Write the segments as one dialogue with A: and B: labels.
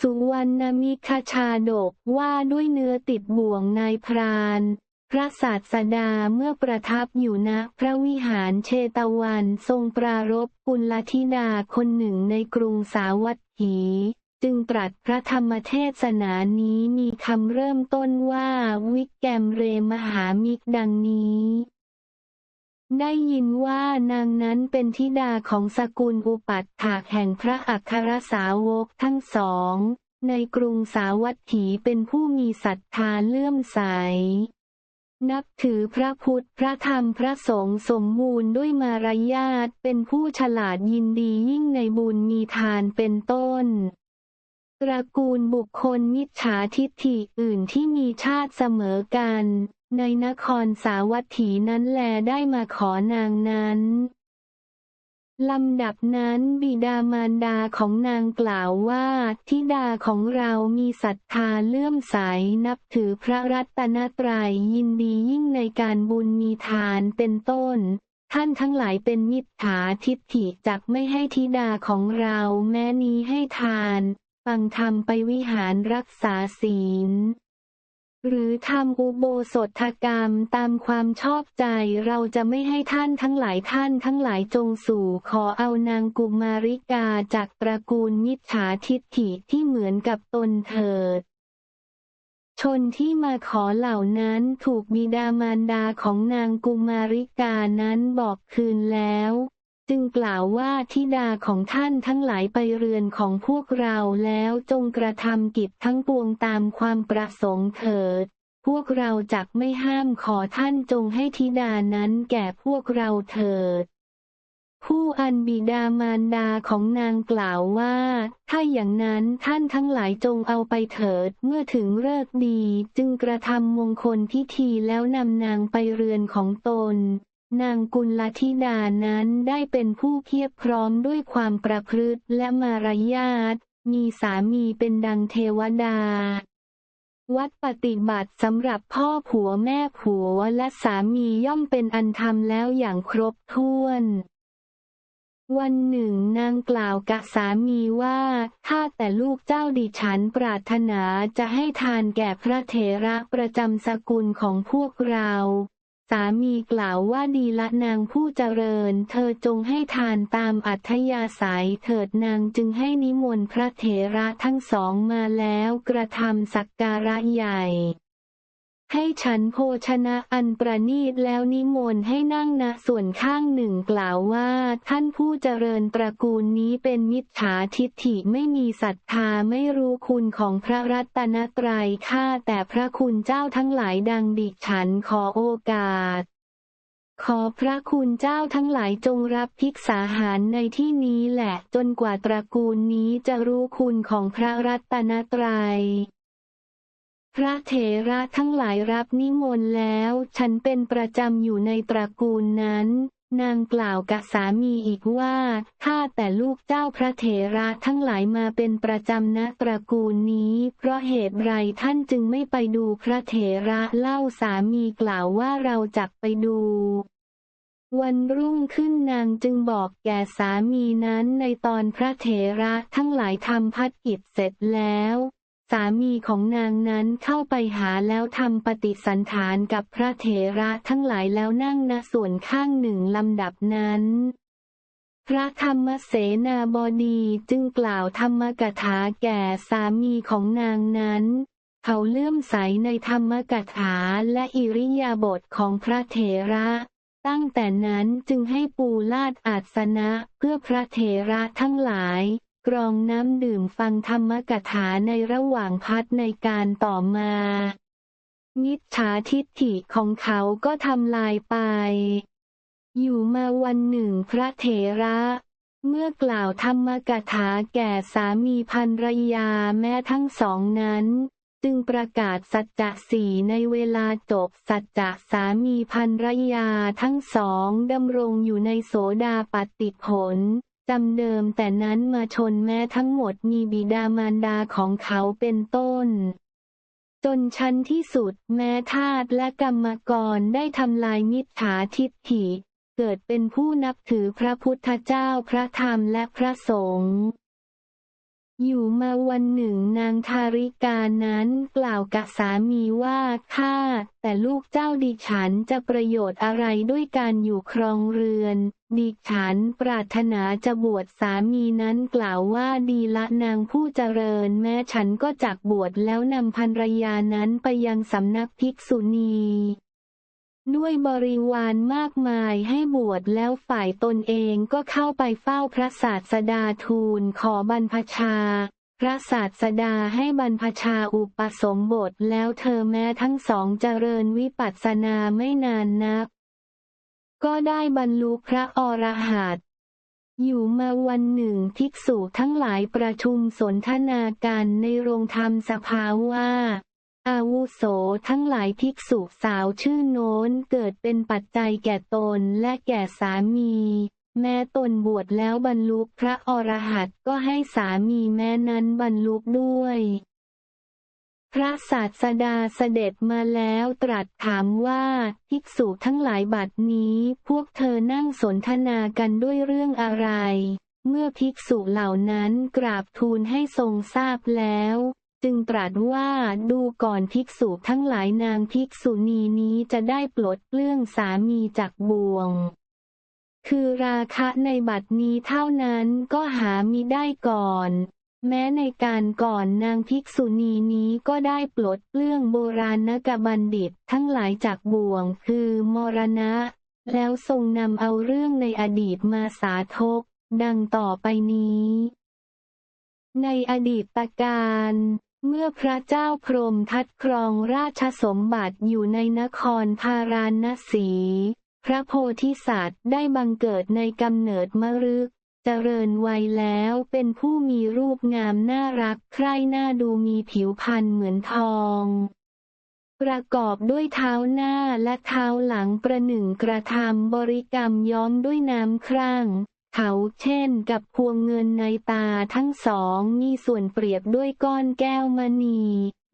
A: สุวรรณมิคชาดกว่าด้วยเนื้อติดบ่วงนายพรานพระศาสดาเมื่อประทับอยู่ณพระวิหารเชตวันทรงปรารภกุลธิดาคนหนึ่งในกรุงสาวัตถี จึงตรัสพระธรรมเทศนานี้มีคำเริ่มต้นว่าวิกแกมเรมหามิกดังนี้ ได้ยินว่านางนั้นเป็นธิดาของสกุลอุปัฏฐากแห่งพระอัครสาวกทั้งสอง ในกรุงสาวัตถีเป็นผู้มีศรัทธาเลื่อมใส นับถือพระพุทธพระธรรมพระสงฆ์สมบูรณ์ด้วยมารยาทเป็นผู้ฉลาดยินดียิ่งในบุญมีทานเป็นต้น ตระกูลบุคคลมิจฉาทิฏฐิอื่นที่มีชาติเสมอกัน ในนครสาวัตถีนั้นแลได้มาขอนางนั้นลำดับนั้นบิดามารดาของนางกล่าวว่าธิดาของเรามีศรัทธาเลื่อมใสนับถือพระรัตนตรัยยินดียิ่งในการบุญมีทานเป็นต้น ท่านทั้งหลายเป็นมิจฉาทิฏฐิจักไม่ให้ธิดาของเราแม้นี้ให้ทาน ฟังธรรมไปวิหารรักษาศีล หรือทำอุโบสถกรรมตามความชอบใจเราจะไม่ให้ท่านทั้งหลายท่านทั้งหลายจงสู่ขอเอานางกุมาริกาจากตระกูลมิจฉาทิฏฐิที่เหมือนกับตนเถิดชนที่มาขอเหล่านั้นถูกบิดามารดาของนางกุมาริกานั้นบอกคืนแล้ว จึงกล่าวว่าธิดาของท่านทั้งหลายไปเรือนของพวกเราแล้วจงกระทำกิจทั้งปวงตามความประสงค์เถิด พวกเราจักไม่ห้ามขอท่านจงให้ธิดานั้นแก่พวกเราเถิด ผู้อันบิดามารดาของนางกล่าวว่า ถ้าอย่างนั้นท่านทั้งหลายจงเอาไปเถิดเมื่อถึงเลิกษ์ดีจึงกระทำมงคลพิธีแล้วนำนางไปเรือนของตน นางกุลธิดานั้นได้เป็นผู้เพียบพร้อมด้วยความประพฤติและมารยาท มีสามีเป็นดังเทวดา วัดปฏิบัติสำหรับพ่อผัวแม่ผัวและสามีย่อมเป็นอันทำแล้วอย่างครบถ้วนวันหนึ่งนางกล่าวกับสามีว่าถ้าแต่ลูกเจ้าดิฉันปรารถนาจะให้ทานแก่พระเถระประจำสกุลของพวกเรา สามีกล่าวว่าดีละนางผู้เจริญ เธอจงให้ทานตามอัธยาศัยเถิดนางจึงให้นิมนต์พระเถระทั้งสองมาแล้วกระทำสักการะใหญ่ ให้ฉันโภชนะอันประนีตแล้วนิมนต์ให้นั่งณส่วนข้างหนึ่งกล่าวว่า ท่านผู้เจริญตระกูลนี้เป็นมิจฉาทิฏฐิไม่มีศรัทธาไม่รู้คุณของพระรัตนตรัยข้าแต่พระคุณเจ้าทั้งหลายดังดิฉันขอโอกาสขอพระคุณเจ้าทั้งหลายจงรับภิกษาหารในที่นี้แหละจนกว่าตระกูลนี้จะรู้คุณของพระรัตนตรัย พระเถระทั้งหลายรับนิมนต์แล้ว ฉันเป็นประจำอยู่ในตระกูลนั้น นางกล่าวกับสามีอีกว่าถ้าแต่ลูกเจ้าพระเถระทั้งหลายมาเป็นประจำณตระกูลนี้ เพราะเหตุไรท่านจึงไม่ไปดูพระเถระเล่าสามีกล่าวว่าเราจักไปดูวันรุ่งขึ้นนางจึงบอกแก่สามีนั้นในตอนพระเถระทั้งหลายทำพัดกิจเสร็จแล้ว สามีของนางนั้นเข้าไปหาแล้วทำปฏิสันฐานกับพระเถระทั้งหลายแล้วนั่งณส่วนข้างหนึ่งลำดับนั้น พระธรรมเสนาบดีจึงกล่าวธรรมกถาแก่สามีของนางนั้น เขาเลื่อมใสในธรรมกถาและอิริยาบถของพระเถระตั้งแต่นั้นจึงให้ปูลาดอาสนะเพื่อพระเถระทั้งหลาย กรองน้ำดื่มฟังธรรมกถาในระหว่างพัดในการต่อมามิจฉาทิฏฐิของเขาก็ทำลายไป อยู่มาวันหนึ่งพระเถระ เมื่อกล่าวธรรมกถาแก่สามีภรรยาแม้ทั้งสองนั้น จึงประกาศสัจจะสีในเวลาจบสัจจะสามีภรรยาทั้งสองดำรงอยู่ในโสดาปฏิผล จำเดิมแต่นั้นมาชนแม้ทั้งหมดมีบิดามารดาของเขาเป็นต้น จนชั้นที่สุดแม้ทาตและกรรมกรได้ทำลายมิจฉาทิฏฐิ เกิดเป็นผู้นับถือพระพุทธเจ้าพระธรรมและพระสงฆ์ อยู่มาวันหนึ่งนางทาริกานั้นกล่าวกับสามีว่าข้าแต่ลูกเจ้าดิฉันจะประโยชน์อะไรด้วยการอยู่ครองเรือน ดิฉันปรารถนาจะบวชสามีนั้นกล่าวว่าดีละนางผู้เจริญแม้ฉันก็จักบวชแล้วนำภรรยานั้นไปยังสำนักภิกษุณี ด้วยบริวารมากมายให้บวชแล้วฝ่ายตนเองก็เข้าไปเฝ้าพระศาสดาทูลขอบรรพชา พระศาสดาให้บรรพชาอุปสมบทแล้วเธอแม้ทั้งสองเจริญวิปัสสนาไม่นานนัก ก็ได้บรรลุพระอรหันต์อยู่มาวันหนึ่งภิกษุทั้งหลายประชุมสนทนากันในโรงธรรมสภาว่า อาวุโสทั้งหลายภิกษุสาวชื่อโน้นเกิดเป็นปัจจัยแก่ตนและแก่สามี แม้ตนบวชแล้วบรรลุพระอรหันต์ก็ให้สามีแม้นั้นบรรลุด้วย พระศาสดาเสด็จมาแล้วตรัสถามว่าภิกษุทั้งหลายบัดนี้ พวกเธอนั่งสนทนากันด้วยเรื่องอะไร เมื่อภิกษุเหล่านั้นกราบทูลให้ทรงทราบแล้ว จึงตรัสว่าดูก่อนภิกษุทั้งหลายนางภิกษุณีนี้จะได้ปลดเปลื้องสามีจากบ่วง คือราคะในบัดนี้เท่านั้นก็หามิได้ก่อนแม้ในการก่อนนางภิกษุณีนี้ก็ได้ปลดเปลื้องโบราณกบัณฑิตทั้งหลายจากบ่วงคือมรณะ แล้วทรงนำเอาเรื่องในอดีตมาสาธก ดังต่อไปนี้ ในอดีตการ เมื่อพระเจ้าพรหมทัดครองราชสมบัติอยู่ในนครพาราณสี พระโพธิสัตว์ได้บังเกิดในกำเนิดมฤกเจริญวัยแล้วเป็นผู้มีรูปงามน่ารักใคร่หน้าดูมีผิวพรรณเหมือนทอง ประกอบด้วยเท้าหน้าและเท้าหลังประหนึ่งกระทำบริกรรมย้อมด้วยน้ำครั่ง เขาเช่นกับพวงเงินในตาทั้งสองมีส่วนเปรียบด้วยก้อนแก้วมณี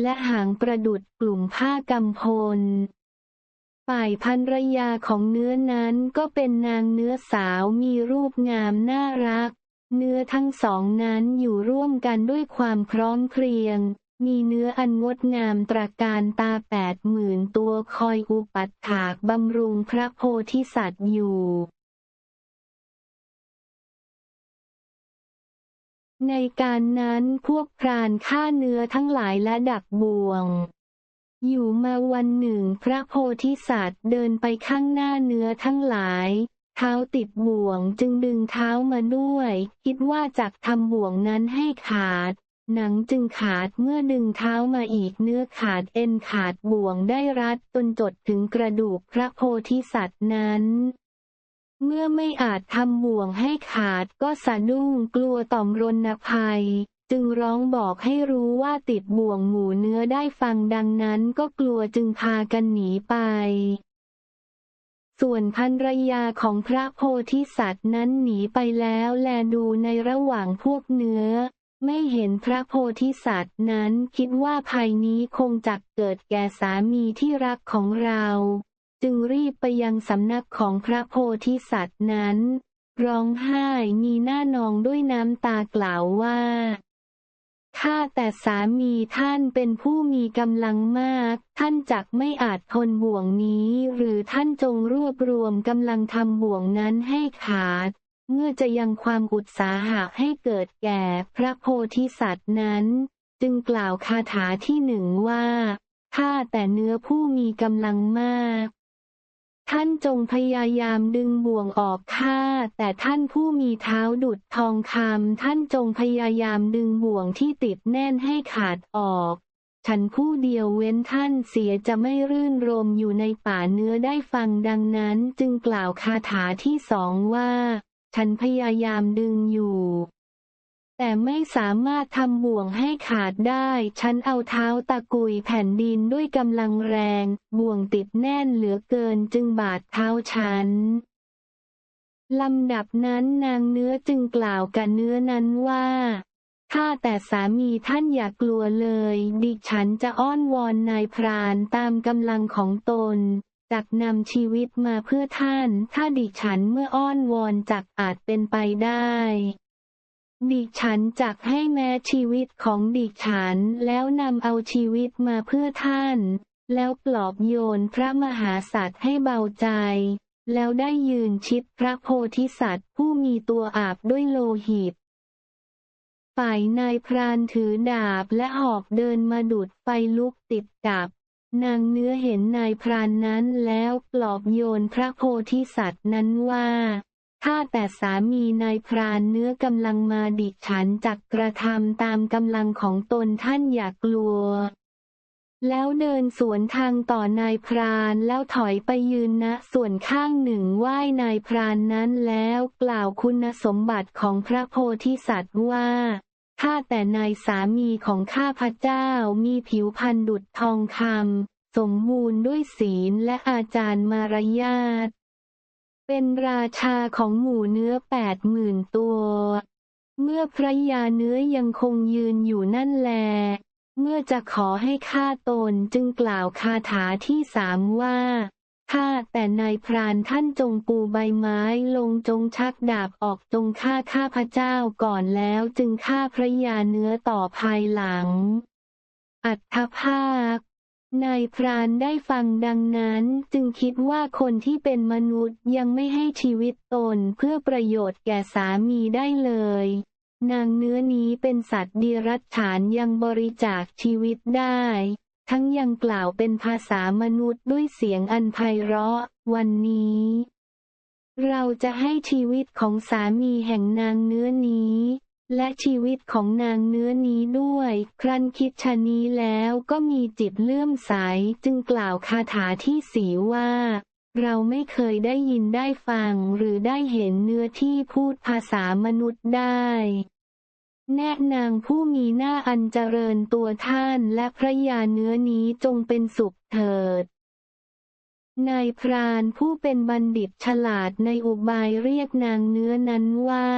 A: และหางประดุดกลุ่มผ้ากำพล ฝ่ายภรรยาของเนื้อนั้นก็เป็นนางเนื้อสาวมีรูปงามน่ารัก เนื้อทั้งสองนั้นอยู่ร่วมกันด้วยความพร้อมเพรียง มีเนื้ออันงดงามตราการตาแปดหมื่นตัวคอยอุปัฏฐากบำรุงพระโพธิสัตว์อยู่ ในการนั้นพวกพรานฆ่าเนื้อทั้งหลายและดักบ่วง อยู่มาวันหนึ่งพระโพธิสัตว์เดินไปข้างหน้าเนื้อทั้งหลาย เท้าติดบ่วงจึงดึงเท้ามาด้วย คิดว่าจักทำบ่วงนั้นให้ขาด หนังจึงขาดเมื่อดึงเท้ามาอีกเนื้อขาดเอ็นขาดบ่วงได้รัดจนจดถึงกระดูกพระโพธิสัตว์นั้น เมื่อไม่อาจทำบ่วงให้ขาดก็สะดุ้งกลัวต่อมรณภัย จึงร้องบอกให้รู้ว่าติดบ่วงหมูเนื้อได้ฟังดังนั้นก็กลัวจึงพากันหนีไป ส่วนภรรยาของพระโพธิสัตว์นั้นหนีไปแล้วแลดูในระหว่างพวกเนื้อ ไม่เห็นพระโพธิสัตว์นั้นคิดว่าภัยนี้คงจักเกิดแก่สามีที่รักของเรา จึงรีบไปยังสำนักของพระโพธิสัตว์นั้น ร้องไห้มีหน้านองด้วยน้ำตากล่าวว่าข้าแต่สามีท่านเป็นผู้มีกำลังมาก ท่านจักไม่อาจทนบ่วงนี้ หรือท่านจงรวบรวมกำลังทำบ่วงนั้นให้ขาด เมื่อจะยังความอุตสาหะให้เกิดแก่พระโพธิสัตว์นั้น จึงกล่าวคาถาที่หนึ่งว่าข้าแต่เนื้อผู้มีกำลังมาก ท่านจงพยายามดึงบ่วงออกข้าแต่ท่านผู้มีเท้าดุดทองคำท่านจงพยายามดึงบ่วงที่ติดแน่นให้ขาดออก ฉันผู้เดียวเว้นท่านเสียจะไม่รื่นรมอยู่ในป่าเนื้อได้ฟังดังนั้นจึงกล่าวคาถาที่สองว่า ฉันพยายามดึงอยู่ แต่ไม่สามารถทำบ่วงให้ขาดได้ ฉันเอาเท้าตะกุยแผ่นดินด้วยกำลังแรง บ่วงติดแน่นเหลือเกินจึงบาดเท้าฉัน ลำดับนั้นนางเนื้อจึงกล่าวกับเนื้อนั้นว่าข้าแต่สามีท่านอย่ากลัวเลย ดิฉันจะอ้อนวอนนายพรานตามกำลังของตน จักนำชีวิตมาเพื่อท่าน ถ้าดิฉันเมื่ออ้อนวอนจักอาจเป็นไปได้ ดิฉันจักให้แม้ชีวิตของดิฉันแล้วนำเอาชีวิตมาเพื่อท่าน แล้วปลอบโยนพระมหาสัตว์ให้เบาใจ แล้วได้ยืนชิดพระโพธิสัตว์ผู้มีตัวอาบด้วยโลหิต ฝ่ายนายพรานถือดาบและหอกเดินมาดูดไฟลุกติดกับ นางเนื้อเห็นนายพรานนั้นแล้วปลอบโยนพระโพธิสัตว์นั้นว่า ถ้าแต่สามีนายพรานเนื้อกำลังมาดิฉันจักกระทำตามกำลังของตนท่านอย่ากกลัว แล้วเดินสวนทางต่อนายพรานแล้วถอยไปยืนณส่วนข้างหนึ่งไหว้นายพรานนั้นแล้วกล่าวคุณสมบัติของพระโพธิสัตว์ว่าข้าแต่นายสามีของข้าพระเจ้ามีผิวพรรณดุจทองคำสมบูรณ์ด้วยศีลและอาจารย์มารยาท เป็นราชาของหมู่เนื้อแปดหมื่นตัว เมื่อพระยาเนื้อยังคงยืนอยู่นั่นแล เมื่อจะขอให้ฆ่าตนจึงกล่าวคาถาที่สามว่าข้าแต่นายพรานท่านจงปูใบไม้ลงจงชักดาบออกจงฆ่าข้าพระเจ้าก่อนแล้วจึงฆ่าพระยาเนื้อต่อภายหลัง อัตถภาค นายพรานได้ฟังดังนั้นจึงคิดว่าคนที่เป็นมนุษย์ยังไม่ให้ชีวิตตนเพื่อประโยชน์แก่สามีได้เลย นางเนื้อนี้เป็นสัตว์ดีรัจฉานยังบริจาคชีวิตได้ ทั้งยังกล่าวเป็นภาษามนุษย์ด้วยเสียงอันไพเราะ วันนี้ เราจะให้ชีวิตของสามีแห่งนางเนื้อนี้ และชีวิตของนางเนื้อนี้ด้วย ครั้นคิดชะนี้แล้วก็มีจิตเลื่อมใสจึงกล่าวคาถาที่สีว่า เราไม่เคยได้ยินได้ฟังหรือได้เห็นเนื้อที่พูดภาษามนุษย์ได้ แน่นางผู้มีหน้าอันเจริญตัวท่านและพระยาเนื้อนี้จงเป็นสุขเถิดนายพรานผู้เป็นบัณฑิตฉลาดในอุบายเรียกนางเนื้อนั้นว่า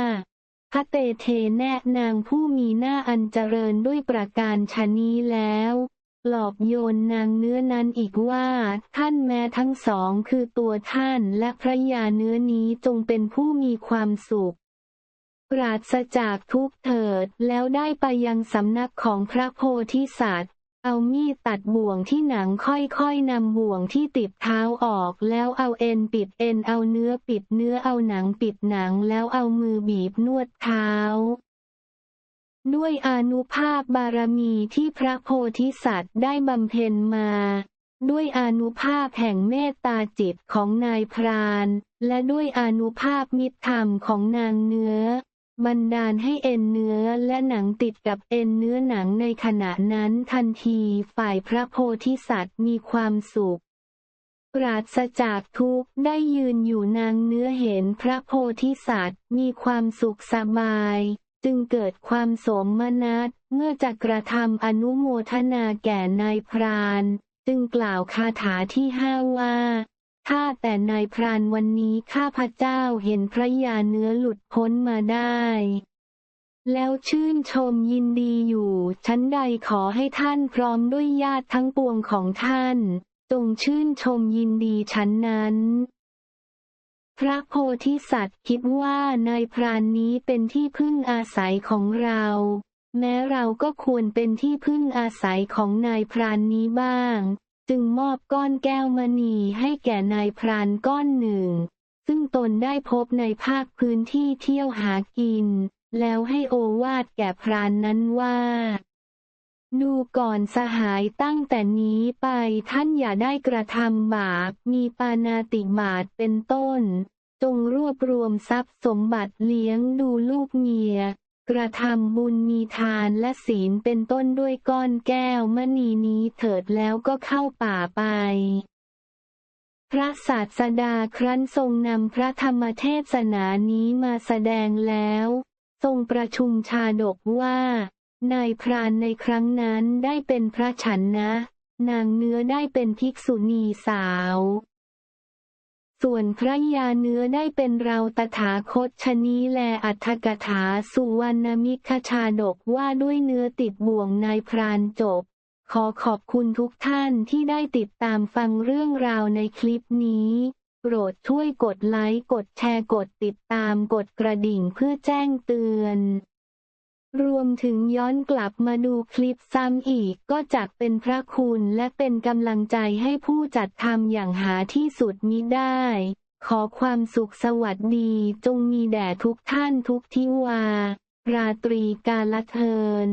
A: พระเตเทแนะนางผู้มีหน้าอันเจริญด้วยประการชนี้แล้ว หลอบโยนนางเนื้อนั้นอีกว่า ท่านแม้ทั้งสองคือตัวท่านและพระยาเนื้อนี้จงเป็นผู้มีความสุขปราศจากทุกเถิดแล้วได้ไปยังสำนักของพระโพธิสัตว์ เอามีดตัดบ่วงที่หนังค่อยๆนำบ่วงที่ติดเท้าออก แล้วเอาเอ็นปิดเอ็นเอาเนื้อปิดเนื้อเอาหนังปิดหนังแล้วเอามือบีบนวดเท้า ด้วยอนุภาพบารมีที่พระโพธิสัตว์ได้บำเพ็ญมา ด้วยอนุภาพแห่งเมตตาจิตของนายพราน และด้วยอนุภาพมิตรธรรมของนางเนื้อ บันดาลให้เอ็นเนื้อและหนังติดกับเอ็นเนื้อหนังในขณะนั้นทันทีฝ่ายพระโพธิสัตว์มีความสุขปราศจากทุกข์ได้ยืนอยู่นางเนื้อเห็นพระโพธิสัตว์มีความสุขสบาย จึงเกิดความโสมนัสเมื่อจะกระทำอนุโมทนาแก่นายพราน จึงกล่าวคาถาที่ห้าว่า ข้าแต่นายพรานวันนี้ข้าพระเจ้าเห็นพระยาเนื้อหลุดพ้นมาได้ แล้วชื่นชมยินดีอยู่ ชั้นใดขอให้ท่านพร้อมด้วยญาติทั้งปวงของท่าน จงชื่นชมยินดีชั้นนั้นพระโพธิสัตว์คิดว่านายพรานนี้เป็นที่พึ่งอาศัยของเรา แม้เราก็ควรเป็นที่พึ่งอาศัยของนายพรานนี้บ้าง จึงมอบก้อนแก้วมณีให้แก่นายพรานก้อนหนึ่ง ซึ่งตนได้พบในภาคพื้นที่เที่ยวหากิน แล้วให้โอวาดแก่พรานนั้นว่า ดูก่อนสหายตั้งแต่นี้ไปท่านอย่าได้กระทำบาปมีปานาติบาตเป็นต้น จงรวบรวมทรัพย์สมบัติเลี้ยงดูลูกเมีย กระทำบุญมีทานและศีลเป็นต้นด้วยก้อนแก้วมณีนี้เถิดแล้วก็เข้าป่าไป พระศาสดาครั้นทรงนำพระธรรมเทศนานี้มาแสดงแล้ว ทรงประชุมชาดกว่านายพรานในครั้งนั้นได้เป็นพระฉันนะ นางเนื้อได้เป็นภิกษุณีสาว ส่วนพระยาเนื้อได้เป็นเราตถาคตชนีแลอัฏฐกถาสุวรรณมิคชาดกว่าด้วยเนื้อติดบ่วงนายพรานจบ ขอขอบคุณทุกท่านที่ได้ติดตามฟังเรื่องราวในคลิปนี้ โปรดช่วยกดไลค์ กดแชร์ กดติดตาม กดกระดิ่งเพื่อแจ้งเตือน รวมถึงย้อนกลับมาดูคลิปซ้ำอีกก็จักเป็นพระคุณและเป็นกำลังใจให้ผู้จัดทำอย่างหาที่สุดมิได้ ขอความสุขสวัสดีจงมีแด่ทุกท่านทุกทิวา ราตรีกาลเทิน